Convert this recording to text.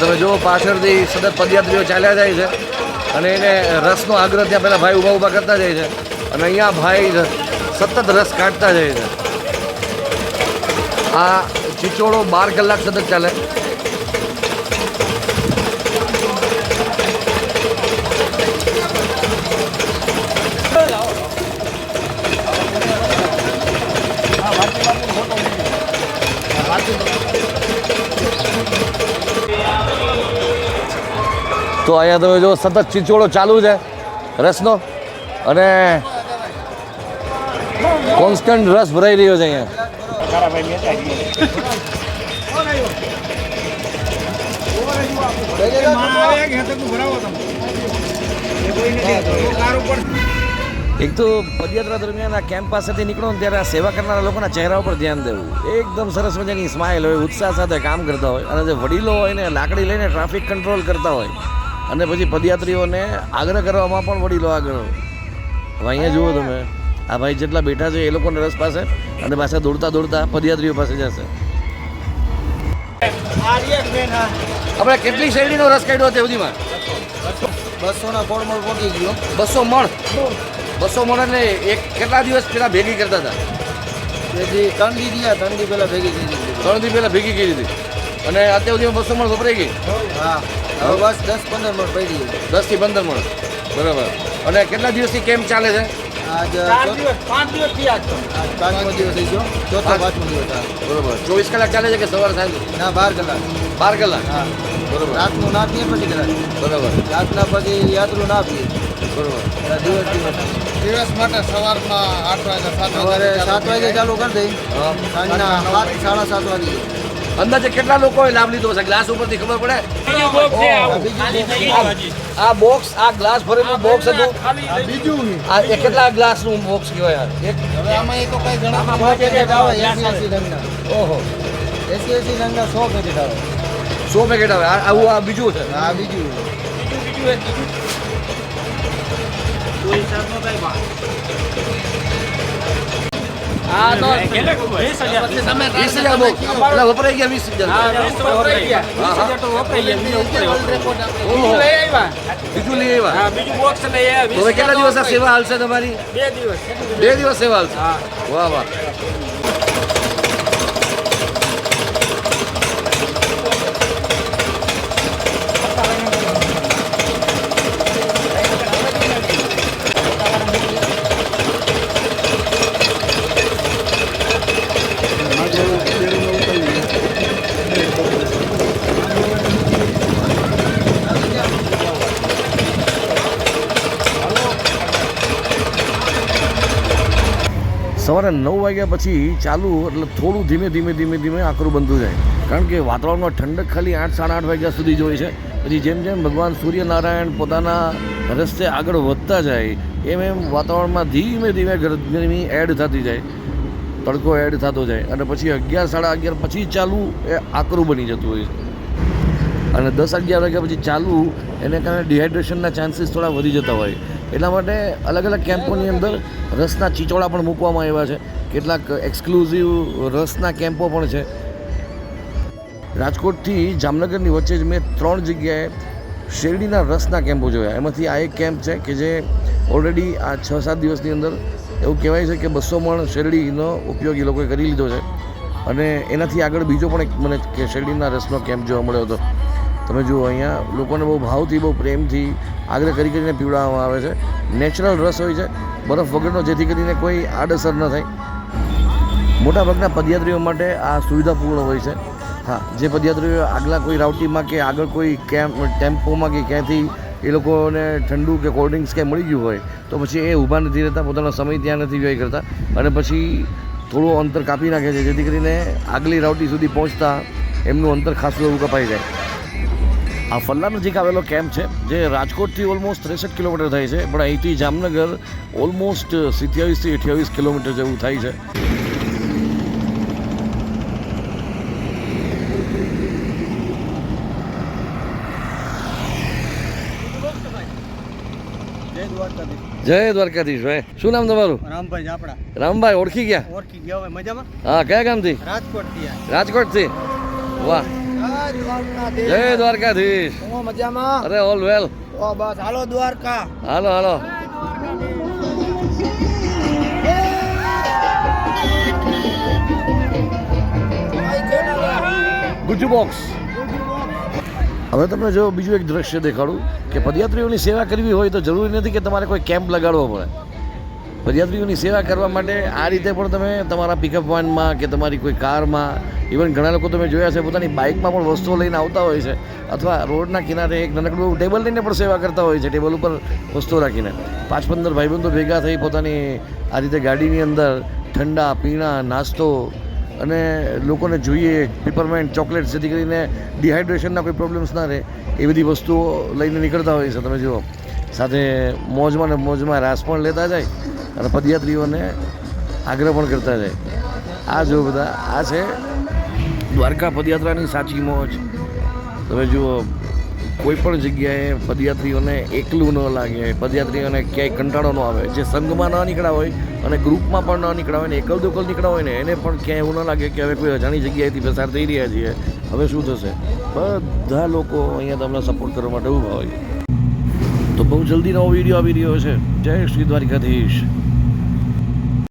તમે જુઓ, પાછળથી સતત પદયાત્રીઓ ચાલ્યા જાય છે અને એને રસનો આગ્રહ ત્યાં પહેલાં ભાઈ ઊભા ઊભા કરતા જાય છે અને અહીંયા ભાઈ સતત રસ કાઢતા જાય છે. આ ચીચોડો બાર કલાક સતત ચાલે. તો અહીંયા તમે જો સતત ચીચોડો ચાલુ છે રસનો અને કોન્સ્ટન્ટ રસ ભરાઈ રહ્યો છે અહીંયા. એક તો પદયાત્રા દરમિયાન આ કેમ્પ પાસેથી નીકળો ને ત્યારે આ સેવા કરનારા લોકોના ચહેરા ઉપર ધ્યાન દેવું. એકદમ સરસ મજાની સ્માઇલ હોય, ઉત્સાહ સાથે કામ કરતા હોય અને જે વડીલો હોય ને લાકડી લઈને ટ્રાફિક કંટ્રોલ કરતા હોય અને પછી પદયાત્રીઓને આગ્રહ કરવામાં પણ વડીલો આગળ હવે અહીંયા જુઓ તમે, આ ભાઈ જેટલા બેઠા છે એ લોકોને રસ પાસે અને પાછા દોડતા દોડતા પદયાત્રીઓ પાસે જશે. આપણે કેટલી શેરડીનો રસ કાઢ્યો તે સુધીમાં? બસો ના મળ પહોંચી ગયો. બસો મણ બસો મણ એટલે એક કેટલા દિવસ પેલા ભેગી કરતા હતા? તેથી ત્રણ દી ગયા ત્રણ દી પહેલા ભેગી થઈ ગઈ ત્રણ દિવસ પહેલાં ભેગી કરી હતી અને અત્યાર સુધીમાં બસો મણ વપરાઈ ગઈ? હા હવે બસ દસ પંદર મણ પડી ગઈ. દસથી પંદર મણ બરાબર. અને કેટલા દિવસથી કેમ્પ ચાલે છે? આજ દિવસથી આજ તો. આજ પાંચમો દિવસ થઈ ગયો. ચોથો પાંચમો દિવસ હા. બરાબર. ચોવીસ કલાક ચાલે છે કે સવાર થાય ના બાર કલાક. બાર કલાક. હા. બરોબર. રાતનું ના પીએ પછી કલાક. બરાબર. રાતના પછી યાત્રું ના પીએ દિવસ માટે સવારમાં આઠ વાગે સાત સવારે સાત વાગે ચાલુ કરી દઈ હા. સાંજના સાત સાડા સાત વાગે. અંદાજે કેટલા લોકોએ લાભ લીધો હશે? ગ્લાસ ઉપરથી ખબર પડે? આ બોક્સ આ ગ્લાસ ભરેલું બોક્સ હતું. બીજું આ કેટલા કેટલા ગ્લાસનું બોક્સ કહેવાય એક હવે આમાં એ તો કઈ ઓહો. એસી એસી રંગના સો પેકેટ આવે. સો પેકેટ આવે. આવું આ બીજું છે? આ બીજું. બીજું. બીજું. કેટલા દિવસ સેવા હાલશે તમારી? બે દિવસ. બે દિવસ સેવા હાલશે? વાહ વાહ. સવારે નવ વાગ્યા પછી ચાલુ, એટલે થોડું ધીમે ધીમે ધીમે ધીમે આકરું બનતું જાય. કારણ કે વાતાવરણમાં ઠંડક ખાલી આઠ, સાડા આઠ વાગ્યા સુધી જ છે. પછી જેમ જેમ ભગવાન સૂર્યનારાયણ પોતાના રસ્તે આગળ વધતા જાય, એમ એમ વાતાવરણમાં ધીમે ધીમે ગર- ગરમી એડ થતી જાય, તડકો એડ થતો જાય. અને પછી અગિયાર, સાડા અગિયાર પછી ચાલુ એ આકરું બની જતું હોય છે. અને દસ, અગિયાર વાગ્યા પછી ચાલુ, એને કારણે ડિહાઇડ્રેશનના ચાન્સીસ થોડા વધી જતા હોય. એટલા માટે અલગ અલગ કેમ્પોની અંદર રસના ચીચોળા પણ મૂકવામાં આવ્યા છે. કેટલાક એક્સક્લુઝિવ રસના કેમ્પો પણ છે. રાજકોટથી જામનગરની વચ્ચે જ મેં ત્રણ જગ્યાએ શેરડીના રસના કેમ્પો જોયા. એમાંથી આ એક કેમ્પ છે કે જે ઓલરેડી આ છ સાત દિવસની અંદર એવું કહેવાય છે કે બસો મણ શેરડીનો ઉપયોગ એ લોકોએ કરી લીધો છે. અને એનાથી આગળ બીજો પણ એક મને શેરડીના રસનો કેમ્પ જોવા મળ્યો હતો. તમે જુઓ, અહીંયા લોકોને બહુ ભાવથી, બહુ પ્રેમથી આગ્રહ કરી કરીને પીવડાવવામાં આવે છે. નેચરલ રસ હોય છે. બરફ વગરનો, જેથી કરીને કોઈ આડઅસર ન થાય. મોટાભાગના પદયાત્રીઓ માટે આ સુવિધાપૂર્ણ હોય છે. હા, જે પદયાત્રીઓ આગલા કોઈ રાઉટીમાં કે આગળ કોઈ કેમ્પ, ટેમ્પોમાં કે ક્યાંથી એ લોકોને ઠંડુ કે કોલ્ડ ડ્રિંક્સ ક્યાંય મળી ગયું હોય, તો પછી એ ઊભા નથી રહેતા, પોતાનો સમય ત્યાં નથી વ્યય કરતા. અને પછી થોડું અંતર કાપી નાખે છે, જેથી કરીને આગલી રાઉટી સુધી પહોંચતા એમનું અંતર ખાસું એવું કપાઈ જાય. આ ફલ્લા નજીક આવેલો કેમ્પ છે જે રાજકોટથી ઓલમોસ્ટ ત્રેસઠ કિલોમીટર થાય છે પણ અહીંથી જામનગર ઓલમોસ્ટ સિત્યાવીસથી અઠ્યાવીસ કિલોમીટર જેવું થાય છે. જય દ્વારકાધીશ. ભાઈ. શું નામ તમારું? રામભાઈ આપણા રામભાઈ ઓળખી ગયા? ઓળખી ગયા મજામાં? હા કયા ગામથી? રાજકોટથી રાજકોટથી? વાહ. જય દ્વારકાધીશ. હું મજામાં? અરે ઓલ વેલ ઓ બસ. હાલો દ્વારકા. હાલો હાલો. ગુજુ બોક્સ હવે તમને જો બીજું એક દ્રશ્ય દેખાડું કે પદયાત્રીઓની સેવા કરવી હોય તો જરૂરી નથી કે તમારે કોઈ કેમ્પ લગાડવો પડે. પદયાત્રીઓની સેવા કરવા માટે આ રીતે પણ તમે તમારા પિકઅપ વાનમાં કે તમારી કોઈ કારમાં ઇવન ઘણા લોકો તમે જોયા છે પોતાની બાઇકમાં પણ વસ્તુઓ લઈને આવતા હોય છે, અથવા રોડના કિનારે એક નાનકડું ટેબલ લઈને પણ સેવા કરતા હોય છે ટેબલ ઉપર વસ્તુઓ રાખીને. પાંચ પંદર ભાઈબંધો ભેગા થઈ પોતાની આ રીતે ગાડીની અંદર ઠંડા, પીણા, નાસ્તો અને લોકોને જોઈએ પીપરમેન્ટ ચોકલેટ જેથી કરીને ડિહાઇડ્રેશનના કોઈ પ્રોબ્લેમ્સ ના રહે, એ બધી વસ્તુઓ લઈને નીકળતા હોય છે, તમે જુઓ. સાથે મોજમાં ને મોજમાં રાસ પણ લેતા જાય અને પદયાત્રીઓને આગ્રહ પણ કરતા જાય. આ જો બધા, આ છે દ્વારકા પદયાત્રાની સાચી મોજ. તમે જુઓ, કોઈ પણ જગ્યાએ પદયાત્રીઓને એકલું ન લાગે, પદયાત્રીઓને ક્યાંય કંટાળો ન આવે. જે સંઘમાં ન નીકળ્યા હોય અને ગ્રુપમાં પણ ન નીકળ્યા હોય ને એકલ દોકલ નીકળ્યા હોય ને, એને પણ ક્યાંય એવું ન લાગે કે હવે કોઈ અજાણી જગ્યાએથી પસાર થઈ રહ્યા છીએ. હવે શું થશે? બધા લોકો અહીંયા તમને સપોર્ટ કરવા માટે ઊભા હોય. તો બહુ જલ્દી નવો વીડિયો આવી રહ્યો છે. જય શ્રી દ્વારકાધીશ.